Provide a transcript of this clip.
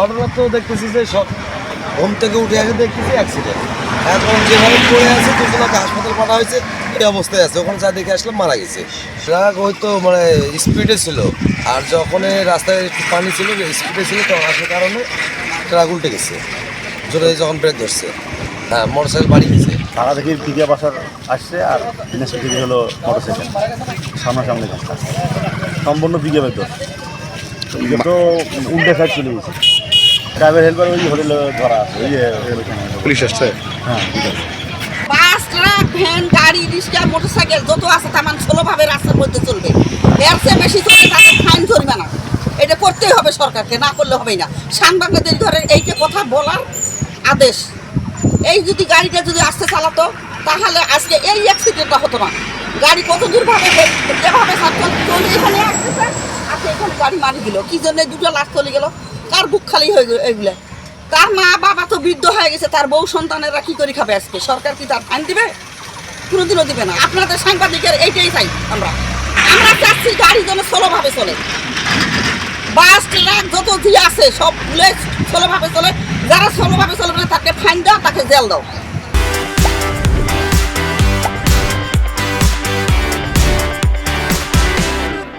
ঘটনা তো দেখতেছি যে সব ঘুম থেকে উঠে আগে দেখতেছি অ্যাক্সিডেন্ট এখন যেভাবে পড়ে আছে দুজনকে হাসপাতাল পাঠা হয়েছে, এই অবস্থায় আছে। ওখানে দেখে আসলাম, মারা গেছে। ট্রাক হয়তো মানে স্পিডে ছিল। আর যখন রাস্তায় একটু পানি ছিল স্পিডে ছিল, তখন আসার কারণে ট্রাক উল্টে গেছে। জোরে যখন ব্রেক ধরছে হ্যাঁ মোটর সাইকেল বাড়ি গেছে। তারা দেখি পিকে বাসার আসছে, আর দিনাজপুর থেকে হলো মোটরসাইকেল সামনাসামনি রাস্তা। সম্পূর্ণ বিঘে বেতন তো উল্টে সাইড চলে গেছে। ড্রাইভার হেল্পার ওই হোটেলে ধরা আছে ওই পুলিশ আসছে? হ্যাঁ। বাস ট্রাক ভ্যান গাড়ি রিক্সা মোটরসাইকেল যত আছে তামান ষোলোভাবে রাস্তার মধ্যে চলবে। এর চেয়ে বেশি চলবে তাকে ফাইন ধরবে না। এটা করতেই হবে সরকারকে না করলে হবেই না। সাংবাদিকদের ধরে এইটা কথা বলার আদেশ এই যদি গাড়িটা যদি আসতে চালাতো তাহলে আজকে এই অ্যাক্সিডেন্টটা হতো না। গাড়ি কত দূর ভাবে যেভাবে চল- চলে এখানে আসতেছে আজকে এখানে গাড়ি মারি দিল। কি জন্য দুটো লাশ চলে গেল? কার বুক খালি হয়ে গেল এগুলা? তার মা বাবা তো বৃদ্ধ হয়ে গেছে, তার বউ সন্তানেরা কি করে খাবে আজকে? সরকার কি তার ফাইন দিবে? কোনোদিনও দিবে না। আপনাদের সাংবাদিকের এইটাই চাই আমরা। আমরা চাচ্ছি গাড়ি যেন ষোলোভাবে চলে। বাস, ট্রাক, যত দিয়ে আছে সব স্লোভাবে চলে। যারা ষোলোভাবে চলে তাকে ফাইন দাও, তাকে জেল দাও।